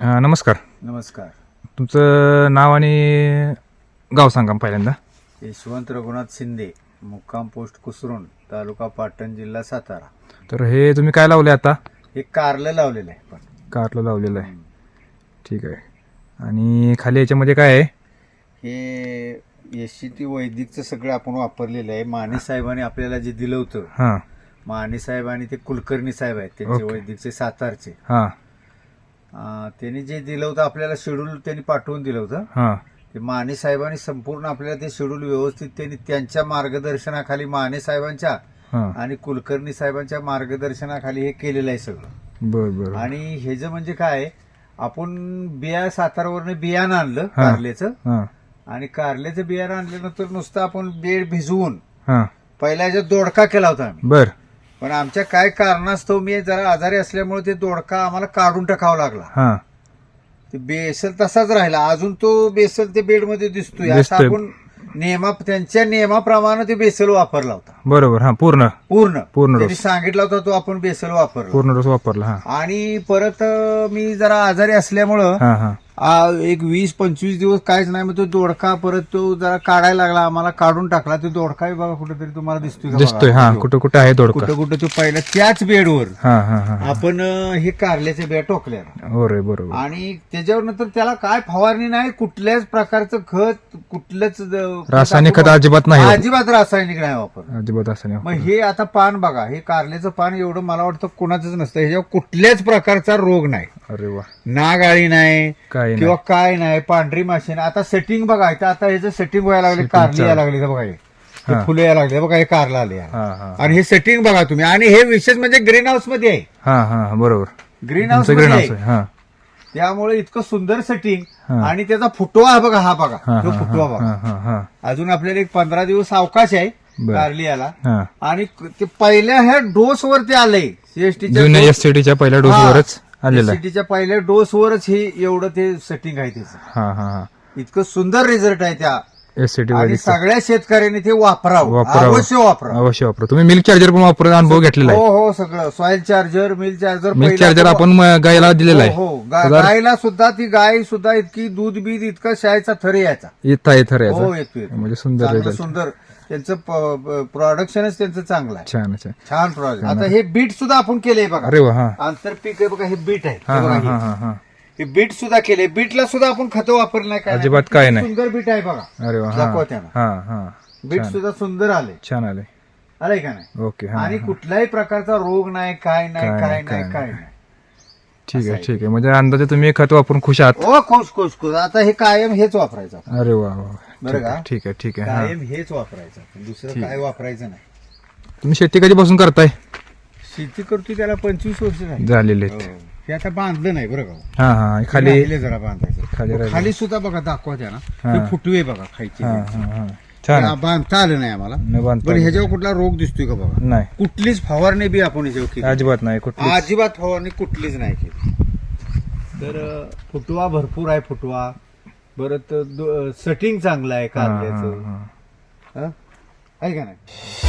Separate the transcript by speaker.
Speaker 1: अ, नमस्कार.
Speaker 2: नमस्कार.
Speaker 1: तुमचं नाव आणि गाव सांगा पहिल्यांदा.
Speaker 2: यशवंत रघुनाथ शिंदे मुक्काम पोस्ट कुसरून तालुका पाटण जिल्हा सातारा.
Speaker 1: तर हे तुम्ही काय लावले आता?
Speaker 2: हे कारलं लावलेलं आहे पण.
Speaker 1: कारला लावलेलं आहे. ठीक आहे. आणि खाली याच्यामध्ये काय आहे?
Speaker 2: हे टी वैदिकचं सगळं आपण वापरलेलं आहे. माने साहेबांनी आपल्याला जे दिलं होतं.
Speaker 1: हां.
Speaker 2: माने साहेब आणि ते कुलकर्णी साहेब आहेत त्यांचे
Speaker 1: ओके.
Speaker 2: वैदिकचे सातारचे.
Speaker 1: हां.
Speaker 2: त्यांनी जे दिलं होतं आपल्याला शेड्यूल त्यांनी पाठवून दिलं होतं.
Speaker 1: हां.
Speaker 2: ते माने साहेबांनी संपूर्ण आपल्याला ते शेड्यूल व्यवस्थित त्यांनी त्यांच्या मार्गदर्शनाखाली माने साहेबांच्या
Speaker 1: हां.
Speaker 2: आणि कुलकर्णी साहेबांच्या मार्गदर्शनाखाली हे केलेलं आहे सगळं.
Speaker 1: बरं बरं.
Speaker 2: आणि हे जे म्हणजे काय आपण बिया सातारावरनं बियाणं आणलं
Speaker 1: हा.
Speaker 2: कारल्याचं.
Speaker 1: हां.
Speaker 2: आणि कारल्याचं बियाणं आणल्यानंतर नुसतं आपण बेड भिजवून
Speaker 1: हां.
Speaker 2: पहिला याच्यात दोडका केला होता आम्ही.
Speaker 1: बरं.
Speaker 2: पण आमच्या काय कारणास्तव मी जरा आजारी असल्यामुळे ते दोडका आम्हाला काढून टाकावा लागला.
Speaker 1: हां.
Speaker 2: ते बेसल तसाच राहिला. अजून तो बेसल ते बेडमध्ये दिसतोय. असं
Speaker 1: दिसतोय.
Speaker 2: आपण नियमा त्यांच्या नियमाप्रमाणे ते बेसल वापरला होता.
Speaker 1: बरोबर हां पूर्ण.
Speaker 2: पूर्ण.
Speaker 1: पूर्ण
Speaker 2: त्यांनी
Speaker 1: डोस
Speaker 2: सांगितला होता तो आपण बेसल वापरला.
Speaker 1: पूर्ण डोस वापरला हां.
Speaker 2: आणि परत अं, मी जरा आजारी असल्यामुळं
Speaker 1: हां हां.
Speaker 2: एक वीस पंचवीस दिवस काहीच नाही मग तो दोडका परत तो जरा काढायला लागला. आम्हाला काढून टाकला. तो दोडका बघा कुठेतरी तुम्हाला दिसतोय का
Speaker 1: दिसतोय.
Speaker 2: बघा?
Speaker 1: हां कुठं कुठं आहे दोडका?
Speaker 2: कुठं कुठं तो पहिला त्याच बेडवर.
Speaker 1: हां हां हां
Speaker 2: आपण अं, हे कारल्याचे बेड टोकले
Speaker 1: रे बरोबर.
Speaker 2: आणि त्याच्यावर नंतर त्याला काय फवारणी नाही कुठल्याच प्रकारचं खत कुठलंच
Speaker 1: रासायनिक खत अजिबात नाही
Speaker 2: अजिबात रासायनिक नाही वापर
Speaker 1: अजिबात असं नाही
Speaker 2: मग हे आता पान बघा हे कारल्याचं पान एवढं मला वाटतं कोणाचंच नसतं. ह्याच्यावर कुठल्याच प्रकारचा रोग नाही.
Speaker 1: अरे वा.
Speaker 2: नाग आळी नाही
Speaker 1: काय
Speaker 2: किंवा
Speaker 1: नाही.
Speaker 2: काय नाही पांढरी माशी नाही. आता सेटिंग बघा इथं आता ह्याचं सेटिंग व्हायला लागले
Speaker 1: Setting
Speaker 2: कारली. यायला लागली इथं बघा हे. हे
Speaker 1: हा.
Speaker 2: फुलं यायला लागले बघा हे कारला आले.
Speaker 1: हां हां
Speaker 2: आणि हे सेटिंग बघा तुम्ही. आणि हे विशेष म्हणजे ग्रीन हाऊसमध्ये आहे.
Speaker 1: हां हां बरोबर.
Speaker 2: ग्रीन हाऊस
Speaker 1: तुमचं ग्रीन हाऊस
Speaker 2: आहे.
Speaker 1: आहे. हां.
Speaker 2: त्यामुळे इतकं सुंदर सेटिंग
Speaker 1: हा.
Speaker 2: आणि त्याचा फुटवा हा बघा हा बघा.
Speaker 1: हां
Speaker 2: तो
Speaker 1: हां
Speaker 2: फुटवा बघा.
Speaker 1: हां हां हां.
Speaker 2: अजून आपल्याला एक पंधरा दिवस अवकाश आहे
Speaker 1: बरं.
Speaker 2: कारली याला
Speaker 1: हां.
Speaker 2: आणि ते पहिल्या ह्या डोस वरती आलंय.
Speaker 1: जुन्या
Speaker 2: सीएसटीच्या
Speaker 1: एस च्या पहिल्या डोसवरच आलेला आहे.
Speaker 2: सीएसटीच्या पहिल्या डोस वरच हे एवढं ते सेटिंग आहे त्याचं.
Speaker 1: हां हां हां.
Speaker 2: इतकं सुंदर रिझल्ट आहे त्या.
Speaker 1: एस सी टी
Speaker 2: आणि सगळ्या शेतकऱ्यांनी ते वापरावं.
Speaker 1: वापरावं.
Speaker 2: अवश्य वापरावं.
Speaker 1: अवश्य वापरा तुम्ही मिल्क चार्जर पण वापरून अनुभव घेतलेला
Speaker 2: हो
Speaker 1: आहे.
Speaker 2: हो सगळं. Soil charger milk charger
Speaker 1: milk charger आपण म, गायला दिलेला आहे.
Speaker 2: हो गा-
Speaker 1: पदार्थ
Speaker 2: गायला सुद्धा ती गाय सुद्धा इतकी दूध बीध इतका शाळेचा थर यायचा.
Speaker 1: येत आहे थर
Speaker 2: हो
Speaker 1: याचा
Speaker 2: येतो येतो.
Speaker 1: म्हणजे सुंदर
Speaker 2: चांगलं
Speaker 1: result.
Speaker 2: सुंदर. त्यांचं प्रोडक्शनच त्यांचं चांगलं आहे.
Speaker 1: छान छान.
Speaker 2: छान प्रोडक्ट आता हे बीट सुद्धा आपण केलंय बघा.
Speaker 1: अरे वा हा.
Speaker 2: आंतरपीक आहे बघा हे बीट आहे.
Speaker 1: हा
Speaker 2: हे बघा
Speaker 1: हा
Speaker 2: हे.
Speaker 1: हा. हा हा
Speaker 2: हे बीट सुद्धा केले बीटला सुद्धा आपण खतं वापरलं नाही काय नाही.
Speaker 1: अजिबात काय नाही.
Speaker 2: सुंदर बीट आहे बघा.
Speaker 1: अरे वा हा.
Speaker 2: दाखवा त्यांना.
Speaker 1: हा हा.
Speaker 2: बीट
Speaker 1: छान.
Speaker 2: सुद्धा सुंदर आले.
Speaker 1: छान आले.
Speaker 2: आलंय का नाही?
Speaker 1: ओके हा
Speaker 2: आणि
Speaker 1: हा.
Speaker 2: कुठल्याही प्रकारचा रोग नाही काय नाही
Speaker 1: काय नाही, काय नाही. ठीक आहे. ठीक आहे. म्हणजे अंदाजे तुम्ही हे खत वापरून खुश आहात.
Speaker 2: ओ खुश खुश खुश. आता हे कायम हेच वापरायचं
Speaker 1: अरे वा वा
Speaker 2: बरं
Speaker 1: ठीक
Speaker 2: का?
Speaker 1: आहे ठीक आहे ठीक आहे हा.
Speaker 2: कायम हेच वापरायचं दुसरं. काय वापरायचं नाही.
Speaker 1: तुम्ही शेती कधीपासून करताय?
Speaker 2: शेती करतोय त्याला पंचवीस वर्ष झाली.
Speaker 1: झालेले
Speaker 2: हो.
Speaker 1: आहेत.
Speaker 2: हे. आता बांधलं नाही बरं का
Speaker 1: हा. हा खाली
Speaker 2: राहिले जरा बांधायचं.
Speaker 1: खाली.
Speaker 2: खाली सुद्धा बघा दाखवा त्याला.
Speaker 1: हा.
Speaker 2: ते फुटवे बघा खायचे
Speaker 1: हा हा हा. छान आहे.
Speaker 2: बांधता आलं नाही आम्हाला.
Speaker 1: न बांधता
Speaker 2: पण ह्याच्यावर कुठला रोग दिसतोय का बघा?
Speaker 1: नाही.
Speaker 2: कुठलीच फवारणी बी आपण ह्याच्यावर केली
Speaker 1: अजिबात नाही कुठली
Speaker 2: अजिबात फवारणी कुठलीच नाही केली. तर अं, फुटवा भरपूर आहे फुटवा. परत सेटिंग चांगलं आहे
Speaker 1: हा, हा, हा.
Speaker 2: हं? आहे का नाही?